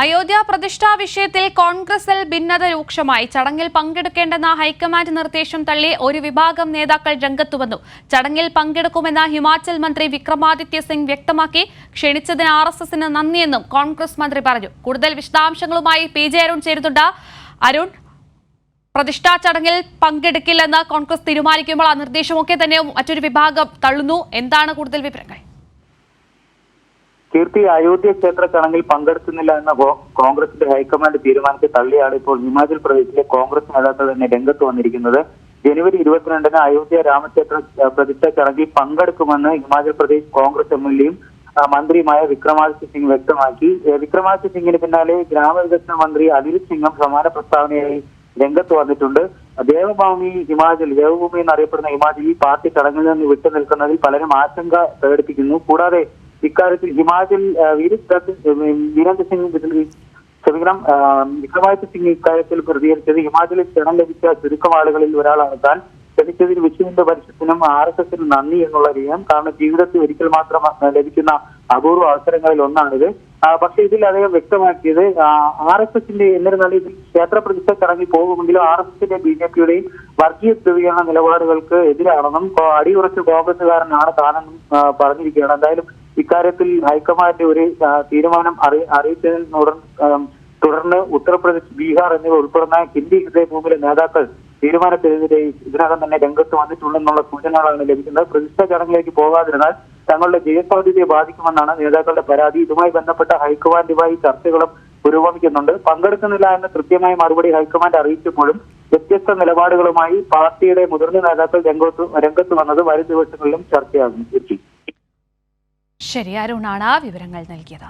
അയോധ്യ പ്രതിഷ്ഠാ വിഷയത്തിൽ കോൺഗ്രസിൽ ഭിന്നത രൂക്ഷമായി. ചടങ്ങിൽ പങ്കെടുക്കേണ്ടെന്ന ഹൈക്കമാൻഡ് നിർദ്ദേശം തള്ളി ഒരു വിഭാഗം നേതാക്കൾ രംഗത്തുവന്നു. ചടങ്ങിൽ പങ്കെടുക്കുമെന്ന ഹിമാചൽ മന്ത്രി വിക്രമാദിത്യ സിംഗ് വ്യക്തമാക്കി. ക്ഷണിച്ചതിന് ആർ എസ് എസിന് നന്ദിയെന്നും കോൺഗ്രസ് മന്ത്രി പറഞ്ഞു. കൂടുതൽ വിശദാംശങ്ങളുമായി പി ജെ അരുൺ ചേരുന്നുണ്ട്. അരുൺ പ്രതിഷ്ഠാ ചടങ്ങിൽ പങ്കെടുക്കില്ലെന്ന് കോൺഗ്രസ് തീരുമാനിക്കുമ്പോൾ ആ നിർദ്ദേശമൊക്കെ തന്നെ മറ്റൊരു വിഭാഗം തള്ളുന്നു. എന്താണ് കൂടുതൽ വിവരങ്ങൾ? കീർത്തി അയോധ്യ ക്ഷേത്ര ചടങ്ങിൽ പങ്കെടുക്കുന്നില്ല എന്ന കോൺഗ്രസിന്റെ ഹൈക്കമാൻഡ് തീരുമാനത്തെ തള്ളിയാണ് ഇപ്പോൾ ഹിമാചൽ പ്രദേശിലെ കോൺഗ്രസ് നേതാക്കൾ തന്നെ രംഗത്ത് വന്നിരിക്കുന്നത്. ജനുവരി ഇരുപത്തിരണ്ടിന് അയോധ്യ രാമക്ഷേത്ര പ്രതിഷ്ഠ ചടങ്ങിൽ പങ്കെടുക്കുമെന്ന് Himachal Pradesh Congress M L മന്ത്രിയുമായ വിക്രമാദിത്യ സിംഗ് വ്യക്തമാക്കി. വിക്രമാദിത്യ സിംഗിന് പിന്നാലെ ഗ്രാമവികസന മന്ത്രി അനിൽ സിംഗും സമാന പ്രസ്താവനയായി രംഗത്ത് വന്നിട്ടുണ്ട്. ദേവഭൂമി ഹിമാചൽ ദേവഭൂമി എന്നറിയപ്പെടുന്ന ഹിമാചൽ ഈ പാർട്ടി ചടങ്ങിൽ നിന്ന് വിട്ടു നിൽക്കുന്നതിൽ പലരും ആശങ്ക പ്രകടിപ്പിക്കുന്നു. കൂടാതെ ഇക്കാര്യത്തിൽ ഹിമാചൽ വീരേന്ദ്ര സിംഗ് ക്ഷമിക്കണം വിക്രമാദിത്യ സിംഗ് ഇക്കാര്യത്തിൽ പ്രതികരിച്ചത് ഹിമാചലിൽ ക്ഷണം ലഭിച്ച ചുരുക്കം ആളുകളിൽ ഒരാളാണ്. താൻ ക്ഷണിച്ചതിന് വിഷുവിന്റെ പരിഷത്തിനും ആർ എസ് എസിനും നന്ദി എന്നുള്ള രീതി കാരണം ജീവിതത്തിൽ ഒരിക്കൽ മാത്രം ലഭിക്കുന്ന അപൂർവ അവസരങ്ങളിൽ ഒന്നാണിത്. പക്ഷേ ഇതിൽ അദ്ദേഹം വ്യക്തമാക്കിയത് ആർ എസ് എസിന്റെ എന്നിരുന്നാലും ഇതിൽ ക്ഷേത്ര പ്രതിഷ്ഠ ചടങ്ങിൽ പോകുമെങ്കിലും ആർ എസ് എസിന്റെ ബി ജെ പിയുടെയും വർഗീയ ധ്രുവീകരണ നിലപാടുകൾക്ക് എതിരാണെന്നും അടിയുറച്ച കോൺഗ്രസുകാരനാണ് താനെന്നും പറഞ്ഞിരിക്കുകയാണ്. എന്തായാലും ഇക്കാര്യത്തിൽ ഹൈക്കമാൻഡ് ഒരു തീരുമാനം അറി അറിയിച്ചതിനുടൻ തുടർന്ന് ഉത്തർപ്രദേശ് ബീഹാർ എന്നിവ ഉൾപ്പെടുന്ന ഹിന്ദി ഹൃദയഭൂമിയിലെ നേതാക്കൾ തീരുമാനത്തിനെതിരെ ഇതിനകം തന്നെ രംഗത്ത് വന്നിട്ടുണ്ടെന്നുള്ള സൂചനകളാണ് ലഭിക്കുന്നത്. പ്രതിഷ്ഠ ചടങ്ങിലേക്ക് പോകാതിരുന്നാൽ തങ്ങളുടെ ജയസാധ്യതയെ ബാധിക്കുമെന്നാണ് നേതാക്കളുടെ പരാതി. ഇതുമായി ബന്ധപ്പെട്ട ഹൈക്കമാൻഡുമായി ചർച്ചകളും പുരോഗമിക്കുന്നുണ്ട്. പങ്കെടുക്കുന്നില്ല എന്ന് കൃത്യമായ മറുപടി ഹൈക്കമാൻഡ് അറിയിച്ചപ്പോഴും വ്യത്യസ്ത നിലപാടുകളുമായി പാർട്ടിയുടെ മുതിർന്ന നേതാക്കൾ രംഗത്ത് രംഗത്ത് വന്നത് വരും ദിവസങ്ങളിലും ചർച്ചയാകും. ശരി അരുണാണ് വിവരങ്ങൾ നൽകിയത്.